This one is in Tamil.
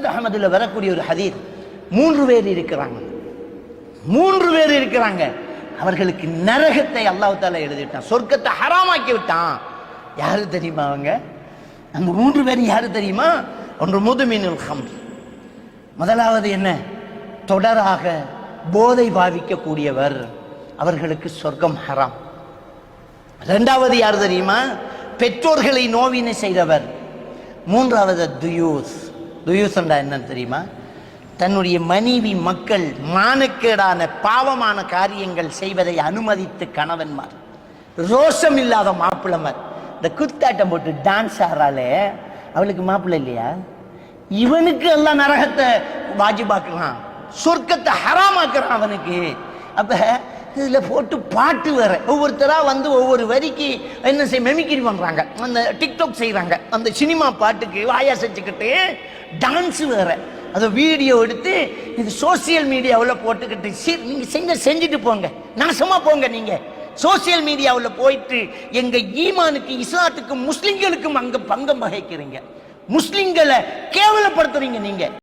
முஸ்னத் அகமதுல வரக்கூடிய ஒரு ஹதீர் மூன்று பேர் இருக்கிறாங்க. மூன்று பேர் இருக்கிறாங்க. அவர்களுக்கு நரகத்தை அல்லாஹு தாலா எழுதிட்டான். சொர்க்கத்தை ஹராமாக்கி விட்டான். யாரு தெரியுமா அவங்க? அந்த மூன்று பேர் யாரு தெரியுமா? ஒன்று முதுமீனுல் ஹம்ர். முதலாவது என்ன? தொடராக போதை பாவிக்கக்கூடியவர். அவர்களுக்கு சொர்க்கம் ஹராம். ரெண்டாவது யார் தெரியுமா? பெற்றோர்களை நோவினை செய்தவர். மூன்றாவது துயூஸ். துயூஸ் என்னன்னு தெரியுமா? தன்னுடைய மனைவி மக்கள் மானக்கேடான பாவமான காரியங்கள் செய்வதை அனுமதித்து கணவன்மார் ரோஷம் இல்லாத மாப்பிள்ளமார் இந்த குத்தாட்டம் போட்டு டான்ஸ் ஆடுறாளே அவளுக்கு மாப்பிள்ளை இல்லையா? இவனுக்கு எல்லாம் நரகத்தை வாஜிபாக்கலாம் சொர்க்கத்தை ஹராமாக்குறான் அவனுக்கு. அப்போ இதில் போட்டு பாட்டு வேற. ஒவ்வொருத்தராக வந்து ஒவ்வொரு வரிக்கு என்ன செய்ய மெமிக்கிரி பண்ணுறாங்க அந்த டிக்டாக் செய்கிறாங்க அந்த சினிமா பாட்டுக்கு வாயா செஞ்சுக்கிட்டு டான்ஸு வேற. அதை வீடியோ எடுத்து இது சோசியல் மீடியாவில் போட்டுக்கிட்டு சி நீங்கள் செஞ்ச செஞ்சுட்டு போங்க. நாசமாக போங்க நீங்கள் சோசியல் மீடியாவில் போயிட்டு எங்கள் ஈமானுக்கு இஸ்லாத்துக்கும் முஸ்லீம்களுக்கும் அங்கே பங்கம் வகிக்கிறீங்க. முஸ்லீம்களை கேவலப்படுத்துறீங்க நீங்கள்